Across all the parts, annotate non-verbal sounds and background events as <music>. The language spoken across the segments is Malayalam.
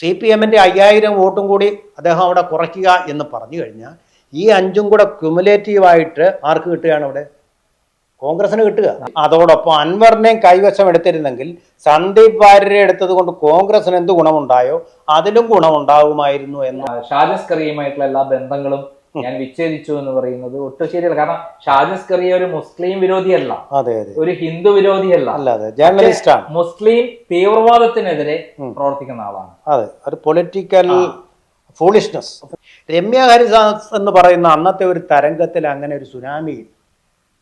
സി പി എമ്മിന്റെ അയ്യായിരം വോട്ടും കൂടി അദ്ദേഹം അവിടെ കുറയ്ക്കുക എന്ന് പറഞ്ഞു കഴിഞ്ഞാൽ ഈ അഞ്ചും കൂടെ ക്യുമുലേറ്റീവായിട്ട് ആർക്ക് കിട്ടുകയാണ് അവിടെ? കോൺഗ്രസിന് കിട്ടുക. അതോടൊപ്പം അൻവറിനെയും കൈവശം എടുത്തിരുന്നെങ്കിൽ സന്ദീപ് വാര്യരെ എടുത്തത് കൊണ്ട് കോൺഗ്രസിന് എന്ത് ഗുണമുണ്ടായോ? അതിലും ഗുണമുണ്ടാകുമായിരുന്നു എന്ന്. ഷാജസ് കറിയുമായിട്ടുള്ള എല്ലാ ബന്ധങ്ങളും <laughs> ഞാൻ വിച്ഛേദിച്ചു എന്ന് പറയുന്നത് ഒട്ടും ശരിയല്ല. കാരണം ഷാജസ് കറിയ ഒരു മുസ്ലിം വിരോധിയല്ല. ഒരു ഹിന്ദു വിരോധിയല്ല. ജേർണലിസ്റ്റാണ്. മുസ്ലിം തീവ്രവാദത്തിനെതിരെ പ്രവർത്തിക്കുന്ന ആളാണ്. അതെ. ഒരു പൊളിറ്റിക്കൽ ഫോളിഷ്നസ്. രമ്യ ഹരിദാസ് എന്ന് പറയുന്ന അന്നത്തെ ഒരു തരംഗത്തിൽ അങ്ങനെ ഒരു സുനാമിയിൽ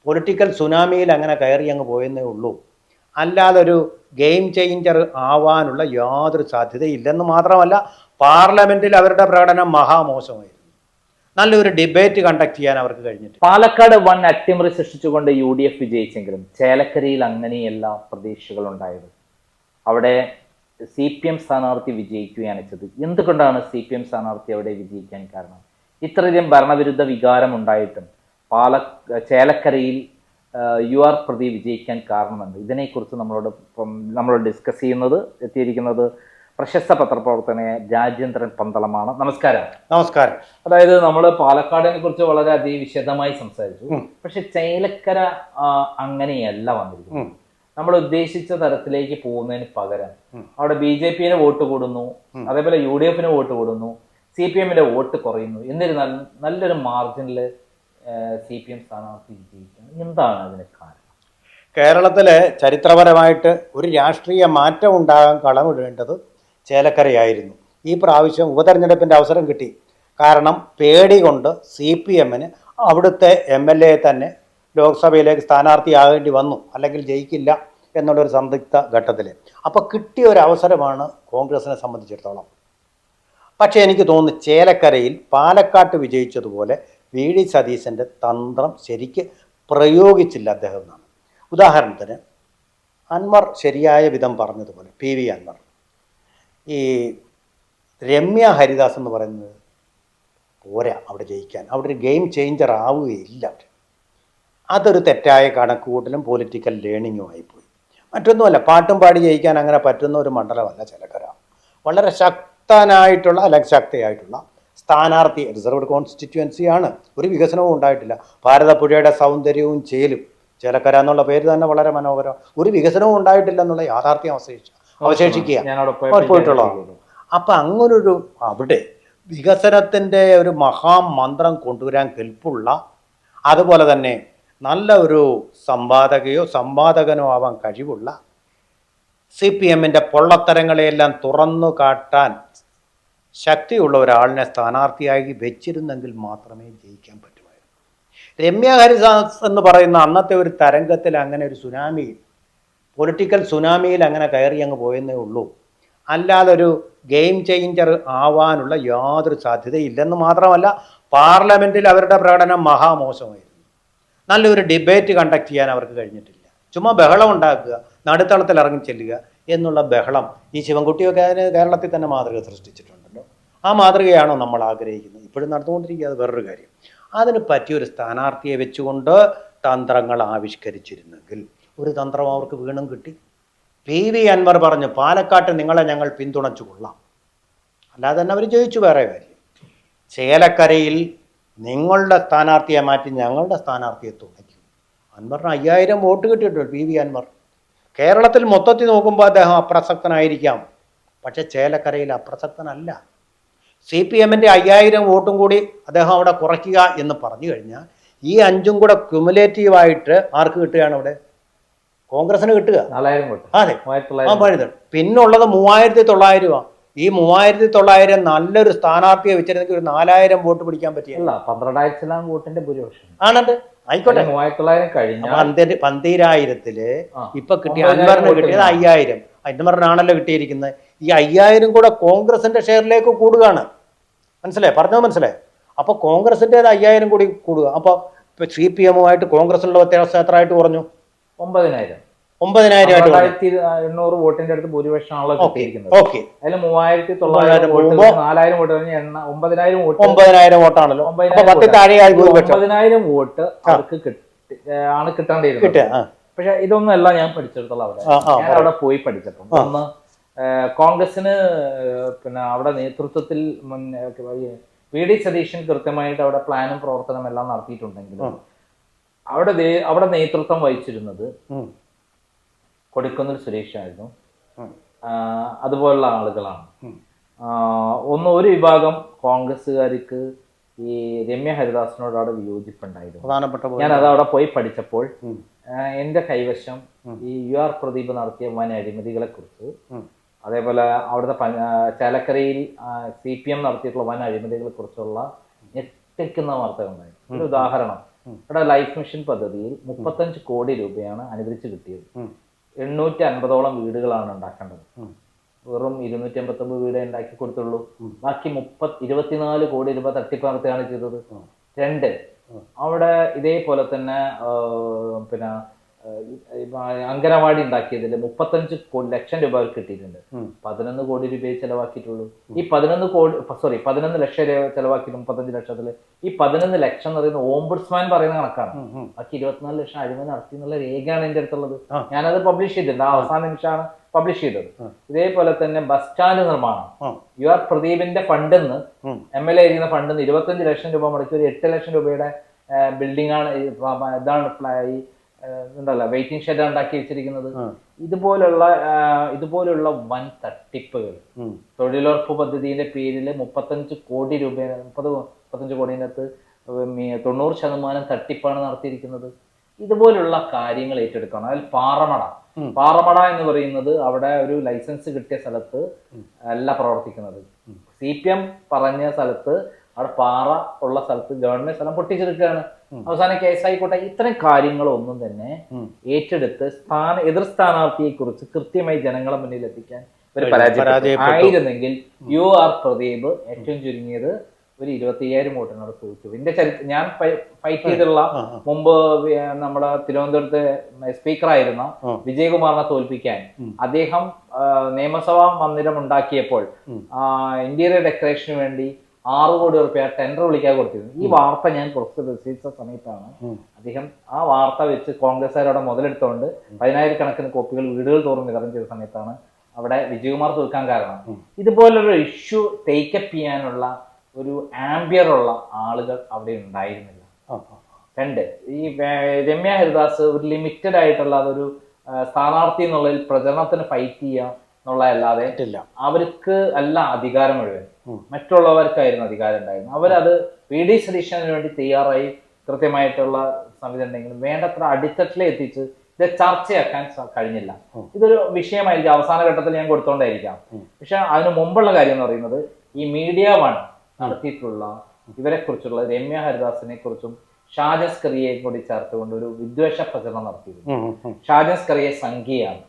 പൊളിറ്റിക്കൽ സുനാമിയിൽ അങ്ങനെ കയറി അങ്ങ് പോയെന്നേ ഉള്ളൂ. അല്ലാതെ ഒരു ഗെയിം ചേഞ്ചർ ആവാനുള്ള യാതൊരു സാധ്യതയില്ലെന്ന് മാത്രമല്ല പാർലമെന്റിൽ അവരുടെ പ്രകടനം മഹാമോശമായിരുന്നു. നല്ലൊരു ഡിബേറ്റ് കണ്ടക്ട് ചെയ്യാൻ അവർക്ക് കഴിഞ്ഞിട്ട് പാലക്കാട് വൺ അട്ടിമറി സൃഷ്ടിച്ചുകൊണ്ട് യു ഡി എഫ് വിജയിച്ചെങ്കിലും ചേലക്കരയിൽ അങ്ങനെയല്ല പ്രതീക്ഷകൾ ഉണ്ടായത്. അവിടെ സി പി എം സ്ഥാനാർത്ഥി വിജയിക്കുകയാണ് ചെയ്തത്. എന്തുകൊണ്ടാണ് സി പി എം സ്ഥാനാർത്ഥി അവിടെ വിജയിക്കാൻ കാരണം? ഇത്രയധികം ഭരണവിരുദ്ധ വികാരം ഉണ്ടായിട്ടും പാല ചേലക്കരയിൽ യു ആർ പ്രതി വിജയിക്കാൻ കാരണമെന്ന് ഇതിനെക്കുറിച്ച് നമ്മളോട് നമ്മൾ ഡിസ്കസ് ചെയ്യുന്നത് എത്തിയിരിക്കുന്നത് പ്രശസ്ത പത്രപ്രവർത്തകനായ രാജേന്ദ്രൻ പന്തളമാണ്. നമസ്കാരം. നമസ്കാരം. അതായത് നമ്മൾ പാലക്കാടിനെ കുറിച്ച് വളരെ അതിവിശദമായി സംസാരിച്ചു. പക്ഷെ ചേലക്കര അങ്ങനെയല്ല വന്നിരിക്കുന്നത്. നമ്മൾ ഉദ്ദേശിച്ച തരത്തിലേക്ക് പോകുന്നതിന് പകരം. അവിടെ ബി ജെ പിന് വോട്ട് കൂടുന്നു. അതേപോലെ യു ഡി എഫിന് വോട്ട് കൂടുന്നു. സി പി എമ്മിന്റെ വോട്ട് കുറയുന്നു. എന്നിരുന്നാൽ നല്ലൊരു മാർജിനിൽ സി പി എം സ്ഥാനാർത്ഥി വിജയിക്കുന്നു എന്താണ് അതിന് കാരണം? കേരളത്തിലെ ചരിത്രപരമായിട്ട് ഒരു രാഷ്ട്രീയ മാറ്റം ഉണ്ടാകാൻ കളമിടേണ്ടത് ചേലക്കരയായിരുന്നു. ഈ പ്രാവശ്യം ഉപതെരഞ്ഞെടുപ്പിന്റെ അവസരം കിട്ടി. കാരണം പേടി കൊണ്ട് സി പി എമ്മിന് അവിടുത്തെ എം എൽ എ തന്നെ ലോക്സഭയിലേക്ക് സ്ഥാനാർത്ഥിയാകേണ്ടി വന്നു. അല്ലെങ്കിൽ ജയിക്കില്ല എന്നുള്ളൊരു സന്ദിഗ്ധ ഘട്ടത്തിൽ അപ്പോൾ കിട്ടിയ ഒരു അവസരമാണ് കോൺഗ്രസിനെ സംബന്ധിച്ചിടത്തോളം. പക്ഷേ എനിക്ക് തോന്നുന്നു ചേലക്കരയിൽ പാലക്കാട്ട് വിജയിച്ചതുപോലെ വി ഡി സതീശന്റെ തന്ത്രം ശരിക്ക് പ്രയോഗിച്ചില്ല അദ്ദേഹം എന്നാണ്. ഉദാഹരണത്തിന് അൻവർ ശരിയായ വിധം പറഞ്ഞതുപോലെ പി വി അൻവർ. ഈ രമ്യ ഹരിദാസ് എന്ന് പറയുന്നത് പോരാ അവിടെ ജയിക്കാൻ. അവിടെ ഒരു ഗെയിം ചേഞ്ചർ ആവുകയില്ല അതൊരു തെറ്റായ കണക്കുകൂട്ടലും പൊളിറ്റിക്കൽ ലേണിങ്ങുമായി പോയി മറ്റൊന്നുമല്ല പാട്ടും പാടി ജയിക്കാൻ അങ്ങനെ പറ്റുന്ന ഒരു മണ്ഡലമല്ല ചിലക്കര. വളരെ ശക്തനായിട്ടുള്ള അല്ലെങ്കിൽ ശക്തിയായിട്ടുള്ള സ്ഥാനാർത്ഥി റിസർവ്ഡ് കോൺസ്റ്റിറ്റ്യുവൻസിയാണ് ഒരു വികസനവും ഉണ്ടായിട്ടില്ല. ഭാരതപ്പുഴയുടെ സൗന്ദര്യവും ചേലും. ചേലക്കര എന്നുള്ള പേര് തന്നെ വളരെ മനോഹരം. ഒരു വികസനവും ഉണ്ടായിട്ടില്ല എന്നുള്ള യാഥാർത്ഥ്യം അവശേഷിച്ചു അവശേഷിക്കുക. പോയിട്ടുള്ളതാണ് അപ്പം അങ്ങനൊരു അവിടെ വികസനത്തിന്റെ ഒരു മഹാമന്ത്രം കൊണ്ടുവരാൻ കെൽപ്പുള്ള അതുപോലെ തന്നെ നല്ല ഒരു സമ്പാദകയോ സമ്പാദകനോ ആവാൻ കഴിവുള്ള സി പി എമ്മിന്റെ പൊള്ളത്തരങ്ങളെയെല്ലാം തുറന്നു കാട്ടാൻ ശക്തിയുള്ള ഒരാളിനെ സ്ഥാനാർത്ഥിയായി വെച്ചിരുന്നെങ്കിൽ മാത്രമേ ജയിക്കാൻ പറ്റുമായിരുന്നു. രമ്യ ഹരിദാസ് എന്ന് പറയുന്ന അന്നത്തെ ഒരു തരംഗത്തിൽ അങ്ങനെ ഒരു സുനാമി പൊളിറ്റിക്കൽ സുനാമിയിൽ അങ്ങനെ കയറി അങ്ങ് പോയെന്നേ ഉള്ളൂ. അല്ലാതെ ഒരു ഗെയിം ചേഞ്ചർ ആവാനുള്ള യാതൊരു സാധ്യതയില്ലെന്ന് മാത്രമല്ല പാർലമെന്റിൽ അവരുടെ പ്രകടനം മഹാമോശമായിരുന്നു. നല്ലൊരു ഡിബേറ്റ് കണ്ടക്ട് ചെയ്യാൻ അവർക്ക് കഴിഞ്ഞിട്ടില്ല. ചുമ്മാ ബഹളം ഉണ്ടാക്കുക നടുത്തളത്തിൽ ഇറങ്ങി ചെല്ലുക എന്നുള്ള ബഹളം ഈ ശിവൻകുട്ടിയൊക്കെ അതിന് കേരളത്തിൽ തന്നെ മാതൃക സൃഷ്ടിച്ചിട്ടുണ്ടല്ലോ. ആ മാതൃകയാണോ നമ്മൾ ആഗ്രഹിക്കുന്നത്? ഇപ്പോഴും നടന്നുകൊണ്ടിരിക്കുക അത് വേറൊരു കാര്യം. അതിന് പറ്റിയൊരു സ്ഥാനാർത്ഥിയെ വെച്ചുകൊണ്ട് തന്ത്രങ്ങൾ ആവിഷ്കരിച്ചിരുന്നെങ്കിൽ ഒരു തന്ത്രം അവർക്ക് വീണ്ടും കിട്ടി. പി. വി. അൻവർ പറഞ്ഞു പാലക്കാട്ട് നിങ്ങളെ ഞങ്ങൾ പിന്തുണച്ചു കൊള്ളാം. അല്ലാതെ തന്നെ അവർ ജയിച്ചു വേറെ കാര്യം. ചേലക്കരയിൽ നിങ്ങളുടെ സ്ഥാനാർത്ഥിയെ മാറ്റി ഞങ്ങളുടെ സ്ഥാനാർത്ഥിയെ തുണയ്ക്കും. അൻവറിന് അയ്യായിരം വോട്ട് കിട്ടിയിട്ടുണ്ട് പി. വി. അൻവർ. കേരളത്തിൽ മൊത്തത്തിൽ നോക്കുമ്പോൾ അദ്ദേഹം അപ്രസക്തനായിരിക്കാം. പക്ഷെ ചേലക്കരയിൽ അപ്രസക്തനല്ല. സി പി എമ്മിന്റെ അയ്യായിരം വോട്ടും കൂടി അദ്ദേഹം അവിടെ കുറയ്ക്കുക എന്ന് പറഞ്ഞു കഴിഞ്ഞാൽ ഈ അഞ്ചും കൂടെ ക്യുമുലേറ്റീവായിട്ട് ആർക്ക് കിട്ടുകയാണ് അവിടെ. കോൺഗ്രസിന് കിട്ടുക. നാലായിരം വോട്ട്. അതെ. മൂവായിരത്തി ആ തൊള്ളായിരം രൂപ പിന്നുള്ളത് മൂവായിരത്തി ഈ മൂവായിരത്തി തൊള്ളായിരം നല്ലൊരു സ്ഥാനാർത്ഥിയെ വെച്ചിരുന്നെങ്കിൽ ഒരു നാലായിരം വോട്ട് പിടിക്കാൻ പറ്റിയ പന്ത്രണ്ടായിരത്തിലാം വോട്ടിന്റെ ഭൂരിപക്ഷം. ആണത്. ആയിക്കോട്ടെ. മൂവായിരത്തി തൊള്ളായിരം പന്തിര പന്തീരായിരത്തിൽ. ഇപ്പൊ കിട്ടിയ അൻവറിന് കിട്ടിയത് കിട്ടി. അയ്യായിരം. അൻവറിനാണല്ലോ കിട്ടിയിരിക്കുന്നത്. ഈ അയ്യായിരം കൂടെ കോൺഗ്രസിന്റെ ഷെയറിലേക്ക് കൂടുകയാണ്. മനസ്സിലായി? പറഞ്ഞത് മനസ്സിലായി? അപ്പൊ കോൺഗ്രസിന്റെ അയ്യായിരം കൂടി കൂടുക. അപ്പൊ സി പി എമ്മുമായിട്ട് കോൺഗ്രസിനുള്ള വ്യത്യാസം എത്രയായിട്ട് കുറഞ്ഞു? ഒമ്പതിനായിരം. ഒമ്പതിനായിരം ആയിട്ട് എണ്ണൂറ് വോട്ടിന്റെ അടുത്ത് ഭൂരിപക്ഷമാണല്ലോ കിട്ടിയിരിക്കുന്നത്. അതിൽ മൂവായിരത്തി തൊള്ളായിരം വോട്ട് നാലായിരം വോട്ട് കഴിഞ്ഞ് എണ്ണ ഒമ്പതിനായിരം വോട്ട്. ഒമ്പതിനായിരം വോട്ടാണല്ലോ. ഒമ്പതിനായിരം വോട്ട്. അവർക്ക് കിട്ടി ആണ് കിട്ടേണ്ടിയിരുന്നത്. പക്ഷെ ഇതൊന്നും അല്ല ഞാൻ പഠിച്ചെടുത്തുള്ള അവിടെ. ഞാൻ അവിടെ പോയി പഠിച്ചപ്പോൾ ആ. ഒന്ന് കോൺഗ്രസിന് പിന്നെ അവിടെ നേതൃത്വത്തിൽ മുൻ വി ഡി സതീശൻ കൃത്യമായിട്ട് അവിടെ പ്ലാനും പ്രവർത്തനം എല്ലാം നടത്തിയിട്ടുണ്ടെങ്കിലും. അവിടെ അവിടെ നേതൃത്വം വഹിച്ചിരുന്നത്. കൊടിക്കുന്നിൽ സുരേഷ് ആയിരുന്നു. അതുപോലുള്ള ആളുകളാണ്. ഒന്ന് ഒരു വിഭാഗം കോൺഗ്രസ്സുകാർക്ക് ഈ രമ്യ ഹരിദാസിനോട് അവിടെ വിയോജിപ്പുണ്ടായിരുന്നു ഞാൻ അത് അവിടെ പോയി പഠിച്ചപ്പോൾ എന്റെ കൈവശം ഈ യു ആർ പ്രദീപ് നടത്തിയ വൻ അഴിമതികളെ കുറിച്ച് അതേപോലെ അവിടുത്തെ ചേലക്കരയിൽ സി പി എം നടത്തിയിട്ടുള്ള വൻ അഴിമതികളെ കുറിച്ചുള്ള ഞെട്ടിക്കുന്ന വാർത്തകളുണ്ടായിരുന്നു. ഒരു ഉദാഹരണം. ഇവിടെ ലൈഫ് മിഷൻ പദ്ധതിയിൽ മുപ്പത്തഞ്ച് കോടി രൂപയാണ് അനുവദിച്ച് കിട്ടിയത്. എണ്ണൂറ്റി അൻപതോളം വീടുകളാണ് ഉണ്ടാക്കേണ്ടത്. വെറും ഇരുന്നൂറ്റി അമ്പത്തൊമ്പത് വീട് ഉണ്ടാക്കി കൊടുത്തുള്ളൂ. ബാക്കി മുപ്പത് ഇരുപത്തിനാല് കോടി രൂപ തട്ടിപ്പ് നടത്തുകയാണ് ചെയ്തത് രണ്ട് അവിടെ ഇതേപോലെ തന്നെ പിന്നെ അംഗനവാടി ഉണ്ടാക്കിയതിൽ മുപ്പത്തഞ്ച് ലക്ഷം രൂപ അവർക്ക് കിട്ടിയിട്ടുണ്ട്. പതിനൊന്ന് കോടി രൂപയെ ചെലവാക്കിയിട്ടുള്ളൂ. ഈ പതിനൊന്ന് കോടി സോറി പതിനൊന്ന് ലക്ഷം രൂപ ചെലവാക്കിയിട്ട് മുപ്പത്തഞ്ച് ലക്ഷത്തിൽ ഈ പതിനൊന്ന് ലക്ഷം എന്ന് പറയുന്ന ഓംബുഡ്സ്മാൻ പറയുന്ന കണക്കാണ്. ബാക്കി ഇരുപത്തിനാല് ലക്ഷം അഴിമതി നടത്തി എന്നുള്ള രേഖയാണ് എന്റെ അടുത്തുള്ളത്. ഞാനത് പബ്ലിഷ് ചെയ്തിട്ടുണ്ട് ആ. അവസാന നിമിഷമാണ് പബ്ലിഷ് ചെയ്തത്. ഇതേപോലെ തന്നെ ബസ് സ്റ്റാൻഡ് നിർമ്മാണം. യു ആർ പ്രദീപിന്റെ ഉം. എം എൽ എ ഇരിക്കുന്ന ഫണ്ടിൽ നിന്ന് ഇരുപത്തഞ്ച് ലക്ഷം രൂപ മുടക്കി ഒരു എട്ട് ലക്ഷം രൂപയുടെ ബിൽഡിംഗ് ആണ് ഇതാണ് ഈ എന്തല്ല വെയിറ്റിംഗ് ഷെഡ് ഉണ്ടാക്കി വെച്ചിരിക്കുന്നത്. ഇതുപോലുള്ള ഇതുപോലുള്ള വൻ തട്ടിപ്പുകൾ. തൊഴിലുറപ്പ് പദ്ധതിയുടെ പേരിൽ മുപ്പത്തഞ്ച് കോടി രൂപ മുപ്പത് മുപ്പത്തഞ്ച് കോടിനകത്ത് തൊണ്ണൂറ് ശതമാനം തട്ടിപ്പാണ് നടത്തിയിരിക്കുന്നത്. ഇതുപോലുള്ള കാര്യങ്ങൾ ഏറ്റെടുക്കണം. അതിൽ പാറമട. പാറമട എന്ന് പറയുന്നത് അവിടെ ഒരു ലൈസൻസ് കിട്ടിയ സ്ഥലത്ത് അല്ല പ്രവർത്തിക്കുന്നത്. സി പി എം പറഞ്ഞ സ്ഥലത്ത് അവിടെ പാറ ഉള്ള സ്ഥലത്ത് ഗവൺമെന്റ് സ്ഥലം പൊട്ടിച്ചെടുക്കുകയാണ്. അവസാനം കേസായിക്കോട്ടെ. ഇത്തരം കാര്യങ്ങളൊന്നും തന്നെ ഏറ്റെടുത്ത് സ്ഥാന എതിർ സ്ഥാനാർത്ഥിയെ കുറിച്ച് കൃത്യമായി ജനങ്ങളെ മുന്നിൽ എത്തിക്കാൻ ഒരു. പരാജയപ്പെട്ടു. ആയിരുന്നെങ്കിൽ യു ആർ പ്രദീപ് ഏറ്റവും ചുരുങ്ങിയത് ഒരു ഇരുപത്തി അയ്യായിരം വോട്ടിനോട് തോറ്റു എന്റെ ചരിത്രം ഞാൻ ഫൈറ്റ് ചെയ്തിട്ടുള്ള. മുമ്പ് നമ്മുടെ തിരുവനന്തപുരത്ത് സ്പീക്കർ ആയിരുന്ന വിജയകുമാറിനെ തോൽപ്പിക്കാൻ അദ്ദേഹം നിയമസഭാ മന്ദിരം ഉണ്ടാക്കിയപ്പോൾ. ഇന്ത്യയുടെ ഡെക്കറേഷന് വേണ്ടി ആറ് കോടി റുപ്യ ടെൻഡർ വിളിക്കാൻ കൊടുത്തിരുന്നു. ഈ വാർത്ത ഞാൻ പുറത്ത് പ്രസിദ്ധീകരിച്ച സമയത്താണ് അദ്ദേഹം ആ വാർത്ത വെച്ച് കോൺഗ്രസ്സുകാരോടെ മുതലെടുത്തുകൊണ്ട് പതിനായിരക്കണക്കിന് കോപ്പികൾ വീടുകൾ തോറും വിതരണം ചെയ്ത സമയത്താണ് അവിടെ വിജയകുമാർ തീർക്കാൻ കാരണം. ഇതുപോലൊരു ഇഷ്യൂ ടേക്കപ്പ് ചെയ്യാനുള്ള ഒരു ആംബിയർ ഉള്ള ആളുകൾ അവിടെ ഉണ്ടായിരുന്നില്ല. രണ്ട് ഈ രമ്യ ഹരിദാസ് ഒരു ലിമിറ്റഡ് ആയിട്ടുള്ള അതൊരു സ്ഥാനാർത്ഥി എന്നുള്ളതിൽ പ്രചരണത്തിന് ഫൈറ്റ് ചെയ്യുക എന്നുള്ളതല്ലാതെ അവർക്ക് അല്ല അധികാരം മുഴുവൻ. മറ്റുള്ളവർക്കായിരുന്നു അധികാരം ഉണ്ടായിരുന്നത്. അവരത് വി ഡി സതീശന് വേണ്ടി തയ്യാറായി കൃത്യമായിട്ടുള്ള സംവിധാനം ഉണ്ടെങ്കിലും വേണ്ടത്ര അടിത്തട്ടിലെ എത്തിച്ച് ഇത് ചർച്ചയാക്കാൻ കഴിഞ്ഞില്ല. ഇതൊരു വിഷയമായിരിക്കും. അവസാന ഘട്ടത്തിൽ ഞാൻ കൊടുത്തോണ്ടായിരിക്കാം. പക്ഷെ അതിനു മുമ്പുള്ള കാര്യം എന്ന് പറയുന്നത് ഈ മീഡിയ വൺ നടത്തിയിട്ടുള്ള ഇവരെ കുറിച്ചുള്ള രമ്യ ഹരിദാസിനെ കുറിച്ചും ഷാജസ് കറിയെ കൂടി ചേർത്തുകൊണ്ട് ഒരു വിദ്വേഷ പ്രചരണം നടത്തിയിരുന്നു. ഷാജസ് കറിയെ സംഖ്യയാണ്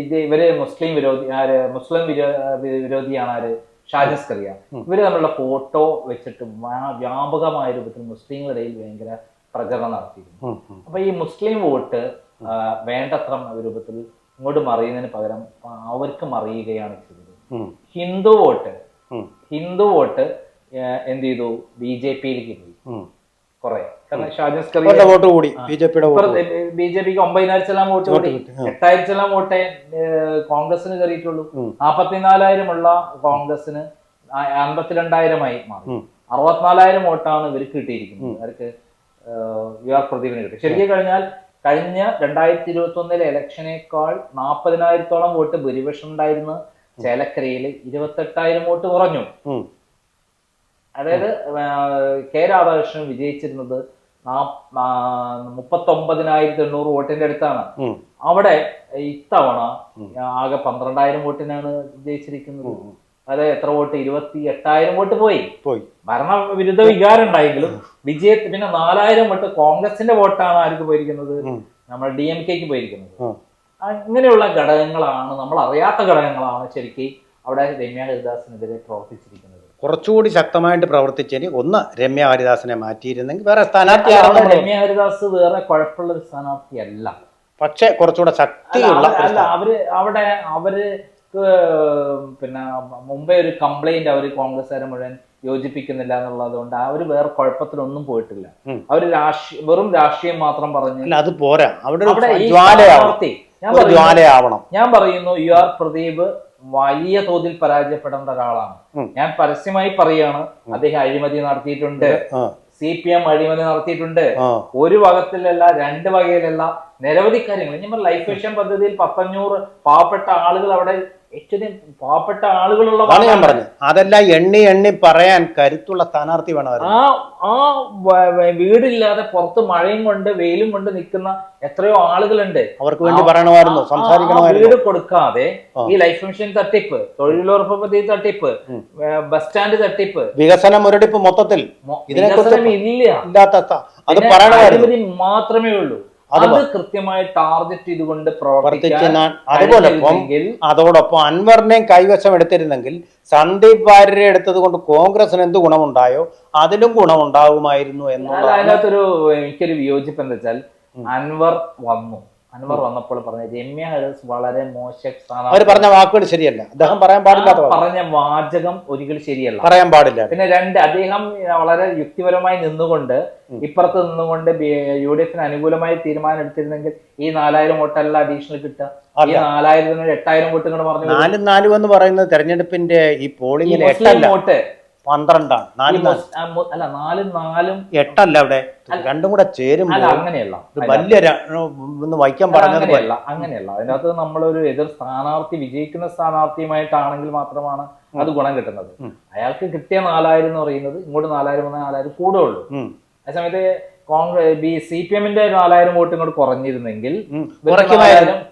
ഇത് ഇവർ മുസ്ലിം വിരോധി ആര് മുസ്ലിം വിരോ വിരോധിയാണ് ആര്? ഷാജസ് കറിയ ഇവർ തമ്മിലുള്ള ഫോട്ടോ വെച്ചിട്ട് വ്യാ- വ്യാപകമായ രൂപത്തിൽ മുസ്ലിങ്ങളിടയിൽ ഭയങ്കര പ്രചരണം നടത്തിയിരുന്നു. അപ്പൊ ഈ മുസ്ലിം വോട്ട് വേണ്ടത്ര രൂപത്തിൽ ഇങ്ങോട്ട് മറിയുന്നതിന് പകരം അവർക്ക് മറിയുകയാണ് ചെയ്തത്. ഹിന്ദു വോട്ട് ഹിന്ദു വോട്ട് എന്ത് ചെയ്തു? ബി ജെ പിയിലേക്ക് പോയി. കുറെ. കാരണം ഷാജസ് വോട്ട് കൂടി? ബി ജെ പിയുടെ. ബി ജെ പിക്ക് ഒമ്പതിനായിരം ചെല്ലാം വോട്ട് കൂടി. കിട്ടി, ആ. എട്ടായിരം ചെല്ലാം വോട്ടേ കോൺഗ്രസിന് കയറിയിട്ടുള്ളൂ. നാപ്പത്തിനാലായിരം ഉള്ള കോൺഗ്രസിന് അൻപത്തിരണ്ടായിരമായി മാറി. അറുപത്തിനാലായിരം വോട്ടാണ് ഇവർക്ക് കിട്ടിയിരിക്കുന്നത്. അവർക്ക് യു ആർ പ്രദീപിന് കിട്ടി. ശരിക്കും കഴിഞ്ഞാൽ കഴിഞ്ഞ രണ്ടായിരത്തി ഇരുപത്തി ഒന്നിലെ ഇലക്ഷനേക്കാൾ നാൽപ്പതിനായിരത്തോളം വോട്ട് ഭൂരിപക്ഷം ഉണ്ടായിരുന്ന ചേലക്കരയിൽ ഇരുപത്തെട്ടായിരം വോട്ട് കുറഞ്ഞു. അതായത് കെ രാധാകൃഷ്ണൻ വിജയിച്ചിരുന്നത് മുപ്പത്തൊമ്പതിനായിരത്തി എണ്ണൂറ് വോട്ടിന്റെ അടുത്താണ്. അവിടെ ഇത്തവണ ആകെ പന്ത്രണ്ടായിരം വോട്ടിനാണ് വിജയിച്ചിരിക്കുന്നത്. അതായത് എത്ര വോട്ട്? ഇരുപത്തി എട്ടായിരം വോട്ട് പോയി. പോയി. ഭരണവിരുദ്ധ വികാരം ഉണ്ടായെങ്കിലും വിജയത്തിന് പിന്നെ നാലായിരം വോട്ട് കോൺഗ്രസിന്റെ വോട്ടാണ് ആർക്ക് പോയിരിക്കുന്നത്. നമ്മൾ ഡി എം കെക്ക് പോയിരിക്കുന്നത്. ആ, ഘടകങ്ങളാണ് നമ്മൾ അറിയാത്ത ഘടകങ്ങളാണ് ശരിക്കും അവിടെ രമ്യ ഹരിദാസിനെതിരെ പ്രവർത്തിച്ചിരിക്കുന്നത്. കുറച്ചുകൂടി ശക്തമായിട്ട് പ്രവർത്തിച്ചതിന് ഒന്ന് രമ്യ ഹരിദാസിനെ മാറ്റിയിരുന്നെങ്കിൽ വേറെ സ്ഥാനാർത്ഥിയാണ് രമ്യ ഹരിദാസ് വേറെ കുഴപ്പമുള്ള ഒരു സ്ഥാനാർത്ഥിയല്ല. പക്ഷെ കുറച്ചുകൂടെ ശക്തിയുള്ള അല്ല അവർ അവിടെ അവർ പിന്നെ മുമ്പേ ഒരു കംപ്ലൈന്റ് അവർ കോൺഗ്രസ്സുകാരെ മുഴുവൻ യോജിപ്പിക്കുന്നില്ല എന്നുള്ളത് കൊണ്ട് അവർ വേറെ കുഴപ്പത്തിലൊന്നും പോയിട്ടില്ല. അവർ അവർ രാഷ്ട്രീയ വെറും രാഷ്ട്രീയം മാത്രം പറഞ്ഞു അത് പോരാ. അവിടെ ഞാൻ പറയുന്നു യു ആർ പ്രദീപ് വലിയ തോതിൽ പരാജയപ്പെടേണ്ട ഒരാളാണ്. ഞാൻ പരസ്യമായി പറയാണ് അദ്ദേഹം അഴിമതി നടത്തിയിട്ടുണ്ട്. സി പി എം അഴിമതി നടത്തിയിട്ടുണ്ട്. ഒരു വകത്തിലല്ല രണ്ട് വകയിലല്ല നിരവധി കാര്യങ്ങൾ. ഞാൻ ലൈഫ് മിഷൻ പദ്ധതിയിൽ പത്തഞ്ഞൂറ് പാവപ്പെട്ട ആളുകൾ അവിടെ ഏറ്റവും പാവപ്പെട്ട ആളുകളുള്ള അതാണ് ഞാൻ പറഞ്ഞു പറഞ്ഞത്. അതെല്ലാം എണ്ണി എണ്ണി പറയാൻ കരുത്തുള്ള സ്ഥാനാർത്ഥി വേണം ആ ആ വീടില്ലാതെ പുറത്ത് മഴയും കൊണ്ട് വെയിലും കൊണ്ട് നിൽക്കുന്ന എത്രയോ ആളുകളുണ്ട്. അവർക്ക് വേണ്ടി പറയണമായിരുന്നു സംസാരിക്കണമായിരുന്നു. വീട് കൊടുക്കാതെ ഈ ലൈഫ് മിഷൻ തട്ടിപ്പ് തൊഴിലുറപ്പ് പദ്ധതി തട്ടിപ്പ് ബസ് സ്റ്റാൻഡ് തട്ടിപ്പ്. വികസനം മുരടിപ്പ് മൊത്തത്തിൽ ഇതിനെക്കുറിച്ച് ഇല്ല. ഇല്ലാത്ത അത് പറയണമായിരുന്നു. മാത്രമേ ഉള്ളൂ. അത് കൃത്യമായി ടാർഗറ്റ് ചെയ്തുകൊണ്ട് പ്രവർത്തിക്കാൻ ഞാൻ അതുപോലൊപ്പം അതോടൊപ്പം അൻവറിനെയും കൈവശം എടുത്തിരുന്നെങ്കിൽ സന്ദീപ് വാര്യരെ എടുത്തത് കൊണ്ട് കോൺഗ്രസിന് എന്ത് ഗുണമുണ്ടായോ അതിലും ഗുണമുണ്ടാകുമായിരുന്നു എന്നുള്ള അതിനകത്തൊരു എനിക്കൊരു വിയോജിപ്പ് എന്താ വെച്ചാൽ അൻവർ വന്നു. അൻവർ വന്നപ്പോൾ പറഞ്ഞ രമ്യ ഹരസ് വളരെ മോശം അവർ. പറഞ്ഞ വാക്കുകൾ ശരിയല്ല. അദ്ദേഹം പറയാൻ പാടില്ലാത്ത. പറഞ്ഞ വാചകം ഒരിക്കലും ശരിയല്ല. പറയാൻ പാടില്ല. പിന്നെ രണ്ട് അദ്ദേഹം വളരെ യുക്തിപരമായി നിന്നുകൊണ്ട് ഇപ്പുറത്ത് നിന്നുകൊണ്ട് യു ഡി എഫിന് അനുകൂലമായി തീരുമാനം എടുത്തിരുന്നെങ്കിൽ ഈ നാലായിരം വോട്ടല്ല അഡീഷണൽ കിട്ടുക. ഈ. നാലായിരത്തിന് എട്ടായിരം വോട്ട് പറഞ്ഞു നാലും നാലും എന്ന് പറയുന്നത് തെരഞ്ഞെടുപ്പിന്റെ ഈ പോളിംഗിൽ വോട്ട് പന്ത്രണ്ടാണ്. നാലും അല്ല നാലും നാലും എട്ടല്ല അവിടെ. രണ്ടും കൂടെ ചേരുമ്പോൾ അങ്ങനെയല്ല. വലിയ വഹിക്കാൻ ഒന്ന് വൈക്കം അല്ല, പറഞ്ഞത് പോലെ. അങ്ങനെയല്ല അതിനകത്ത് നമ്മളൊരു എതിർ സ്ഥാനാർത്ഥി വിജയിക്കുന്ന സ്ഥാനാർത്ഥിയുമായിട്ടാണെങ്കിൽ മാത്രമാണ് അത് ഗുണം കിട്ടുന്നത്. അയാൾക്ക് കിട്ടിയ നാലായിരം എന്ന് പറയുന്നത് ഇങ്ങോട്ട് നാലായിരം വന്ന നാലായിരം കൂടുള്ളൂ അതേ അതേസമയത്ത് കോൺഗ്രസ് ബി സി പി എമ്മിന്റെ നാലായിരം വോട്ട് ഇങ്ങോട്ട് കുറഞ്ഞിരുന്നെങ്കിൽ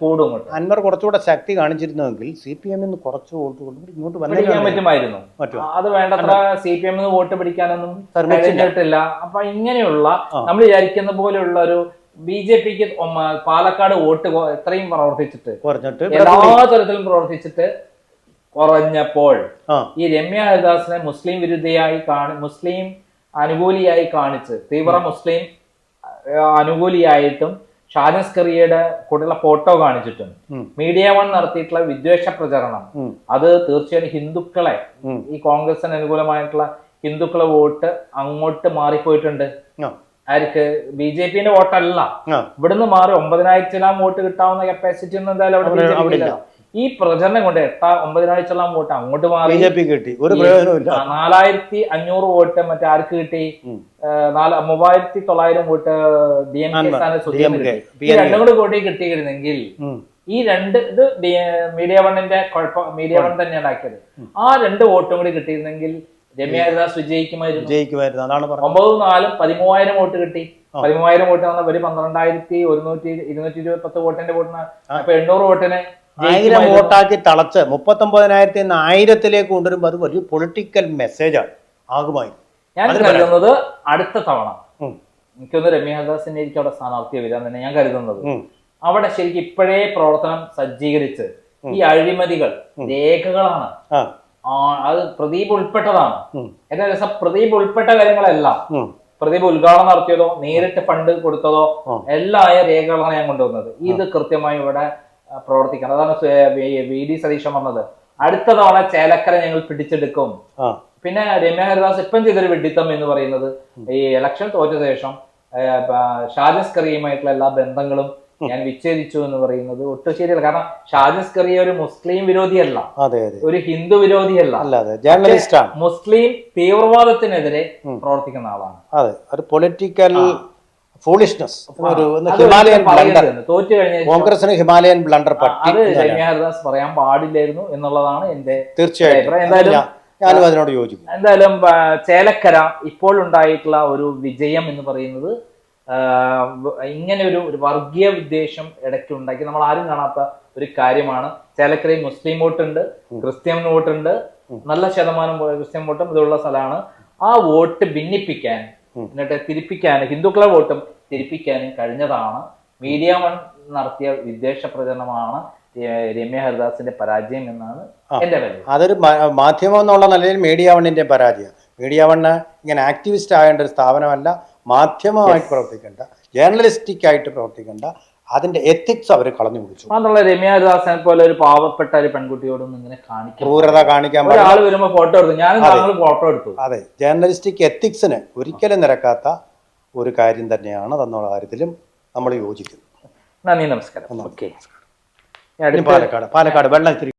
കൂടും അൻവർ കുറച്ചുകൂടെ ശക്തി കാണിച്ചിരുന്നെങ്കിൽ സി പി എമ്മിന്ന് കുറച്ച് വോട്ട് കൊണ്ട് ഇങ്ങോട്ട് പിടിക്കാൻ പറ്റുമായിരുന്നു. അത് വേണ്ടത്ര സി പി എമ്മിന് വോട്ട് പിടിക്കാനൊന്നും. കഴിഞ്ഞിട്ടില്ല അപ്പൊ ഇങ്ങനെയുള്ള. നമ്മൾ വിചാരിക്കുന്ന പോലെയുള്ള ഒരു ബി ജെ പിക്ക് പാലക്കാട് വോട്ട് ഇത്രയും എത്രയും പ്രവർത്തിച്ചിട്ട് കുറഞ്ഞിട്ട് എല്ലാ തരത്തിലും പ്രവർത്തിച്ചിട്ട് കുറഞ്ഞപ്പോൾ ഈ രമ്യ ഹരിദാസിനെ മുസ്ലിം വിരുദ്ധയായി കാണി മുസ്ലിം അനുകൂലിയായി കാണിച്ച് തീവ്ര മുസ്ലിം അനുകൂലിയായിട്ടും അനുകൂലിയായിട്ടും ഷാജസ്കറിയയുടെ കൂടെയുള്ള ഫോട്ടോ കാണിച്ചിട്ടും മീഡിയ വൺ നടത്തിയിട്ടുള്ള വിദ്വേഷ പ്രചരണം. അത് തീർച്ചയായും ഹിന്ദുക്കളെ ഈ കോൺഗ്രസിന് അനുകൂലമായിട്ടുള്ള ഹിന്ദുക്കളെ വോട്ട് അങ്ങോട്ട് മാറിപ്പോയിട്ടുണ്ട്. ആർക്ക്? ബി ജെ പിന്റെ വോട്ടല്ല. ഇവിടുന്ന് മാറി ഒമ്പതിനായിരത്തിലാം വോട്ട് കിട്ടാവുന്ന കപ്പാസിറ്റി ഒന്നും എന്തായാലും അവിടെ ഈ പ്രചരണം കൊണ്ട് എട്ടാ ഒമ്പതിനാഴ്ചയുള്ള വോട്ട് അങ്ങോട്ട് ബി മാറി ജെ പി കിട്ടി. ഒരു പ്രയോജനമില്ല നാലായിരത്തി അഞ്ഞൂറ് വോട്ട് മറ്റേ ആർക്ക് കിട്ടി? മൂവായിരത്തി തൊള്ളായിരം vote D M K Anvar, സ്ഥാനം DMK, സുധീറിന് കിട്ടി. ഈ PNA. രണ്ടും കൂടി കൂട്ടി കിട്ടിയിരുന്നെങ്കിൽ ഈ രണ്ട് ഇത് മീഡിയ വണ്ണിന്റെ കുഴപ്പം മീഡിയ വൺ തന്നെയാണ് ആക്കിയത് ആ രണ്ട് വോട്ടും കൂടി കിട്ടിയിരുന്നെങ്കിൽ രമ്യ ഹരിദാസ് വിജയിക്കുമായിരുന്നു. ജയിക്കുമായിരുന്നു അതാണ് ഒമ്പതും നാലും പതിമൂവായിരം വോട്ട് കിട്ടി. പതിമൂവായിരം വോട്ട് വന്ന ഒരു പന്ത്രണ്ടായിരത്തി ഒരുന്നൂറ്റി ഇരുന്നൂറ്റി ഇരുപത്തി പത്ത് വോട്ടിന്റെ വോട്ടിന് അപ്പൊ എണ്ണൂറ് വോട്ടിന് ആയിരം. വോട്ടാക്കി തളച്ച് മുപ്പത്തൊമ്പതിനായിരത്തി നിന്ന് ആയിരത്തിലേക്ക് കൊണ്ടുവരുമ്പോൾ അത് വലിയ പൊളിറ്റിക്കൽ മെസ്സേജാണ്. ആകുമായിരുന്നു. ഞാൻ കരുതുന്നത് അടുത്ത തവണ. എനിക്കൊന്ന് രമ്യ ഹരിദാസിനെ എനിക്ക് അവിടെ സ്ഥാനാർത്ഥിയെ വരാൻ തന്നെ ഞാൻ കരുതുന്നത്. അവിടെ ശരിക്കും ഇപ്പോഴേ പ്രവർത്തനം സജ്ജീകരിച്ച് ഈ അഴിമതികൾ രേഖകളാണ്. അത് പ്രദീപ് ഉൾപ്പെട്ടതാണ്. ഉം. എന്റെ രസം പ്രദീപ് ഉൾപ്പെട്ട കാര്യങ്ങളെല്ലാം. പ്രദീപ് ഉദ്ഘാടനം നടത്തിയതോ നേരിട്ട് ഫണ്ട് കൊടുത്തതോ എല്ലാ ആയ രേഖകളാണ് ഞാൻ കൊണ്ടുവന്നത്. ഇത് കൃത്യമായി ഇവിടെ പ്രവർത്തിക്കണം. അതാണ് വി- ഡി സതീശൻ പറഞ്ഞത്. അടുത്ത തവണ ചേലക്കര ഞങ്ങൾ പിടിച്ചെടുക്കും. പിന്നെ രമ്യ ഹരിദാസ് ഇപ്പം ചെയ്തൊരു വെഡിത്തം എന്ന് പറയുന്നത് ഈ ഇലക്ഷൻ തോറ്റ ശേഷം ഷാജസ് കറിയുമായിട്ടുള്ള എല്ലാ ബന്ധങ്ങളും ഞാൻ വിച്ഛേദിച്ചു എന്ന് പറയുന്നത് ഒട്ടും ശരിയല്ല. കാരണം ഷാജസ് കറിയ ഒരു മുസ്ലിം വിരോധിയല്ല. ഒരു ഹിന്ദു വിരോധിയല്ല. മുസ്ലിം തീവ്രവാദത്തിനെതിരെ പ്രവർത്തിക്കുന്ന ആളാണ്. അതെ. ഒരു പൊളിറ്റിക്കൽ ഫൂളിഷ്നെസ് ഒരു ഹിമാലയൻ ബ്ലണ്ടർ കോൺഗ്രസിന് ഹിമാലയൻ ബ്ലണ്ടർ പട്ടി ഹരിദാസ് പറയാൻ പാടില്ലായിരുന്നു എന്നുള്ളതാണ് എന്റെ തീർച്ചയായിട്ടും. എന്തായാലും ഞാനും അതിനോട് യോജിക്കും എന്തായാലും ചേലക്കര ഇപ്പോൾ ഉണ്ടായിട്ടുള്ള ഒരു വിജയം എന്ന് പറയുന്നത് ഇങ്ങനെ ഒരു ഒരു വർഗീയ വിദ്വേഷം ഇടയ്ക്ക് ഉണ്ടാക്കി. നമ്മൾ ആരും കാണാത്ത ഒരു കാര്യമാണ്. ചേലക്കരയിൽ മുസ്ലിം വോട്ടുണ്ട് ക്രിസ്ത്യൻ വോട്ടുണ്ട് നല്ല ശതമാനം ക്രിസ്ത്യൻ വോട്ടും ഇതുള്ള സ്ഥലമാണ്. ആ വോട്ട് ഭിന്നിപ്പിക്കാൻ എന്നിട്ട് തിരിപ്പിക്കാൻ ഹിന്ദുക്കളെ വോട്ടും തിരിപ്പിക്കാനും കഴിഞ്ഞതാണ്. മീഡിയ വൺ നടത്തിയ വിദ്വേഷ പ്രചരണമാണ് രമ്യ ഹരിദാസിന്റെ പരാജയം എന്നാണ് എന്റെ അതൊരു മാധ്യമം എന്നുള്ള നിലയിൽ മീഡിയ വണ്ണിന്റെ പരാജയം മീഡിയ വണ്ണ് ഇങ്ങനെ ആക്ടിവിസ്റ്റ് ആകേണ്ട ഒരു സ്ഥാപനമല്ല മാധ്യമമായിട്ട് പ്രവർത്തിക്കേണ്ട ജേർണലിസ്റ്റിക് ആയിട്ട് പ്രവർത്തിക്കേണ്ട അതിന്റെ എത്തിക്സ് അവർ കളഞ്ഞു കുടിച്ചു മാത്രമല്ല രമ്യ ഹരിദാസനെ പോലെ ഒരു പാവപ്പെട്ട ഒരു പെൺകുട്ടിയോടൊന്നും ഇങ്ങനെ കാണിക്കും ക്രൂരത കാണിക്കാൻ ഒരാൾ വരുമ്പോൾ ഫോട്ടോ എടുത്തു ഞാനും ഫോട്ടോ എടുത്തു. അതെ. ജേർണലിസ്റ്റിക് എത്തിക്സിന് ഒരിക്കലും നിരക്കാത്ത ഒരു കാര്യം തന്നെയാണ് അതെന്നുള്ള കാര്യത്തിലും നമ്മൾ യോജിക്കുന്നു. നന്ദി നമസ്കാരം. ഓക്കെ. പാലക്കാട് പാലക്കാട് വെള്ളം ഇത്തിരി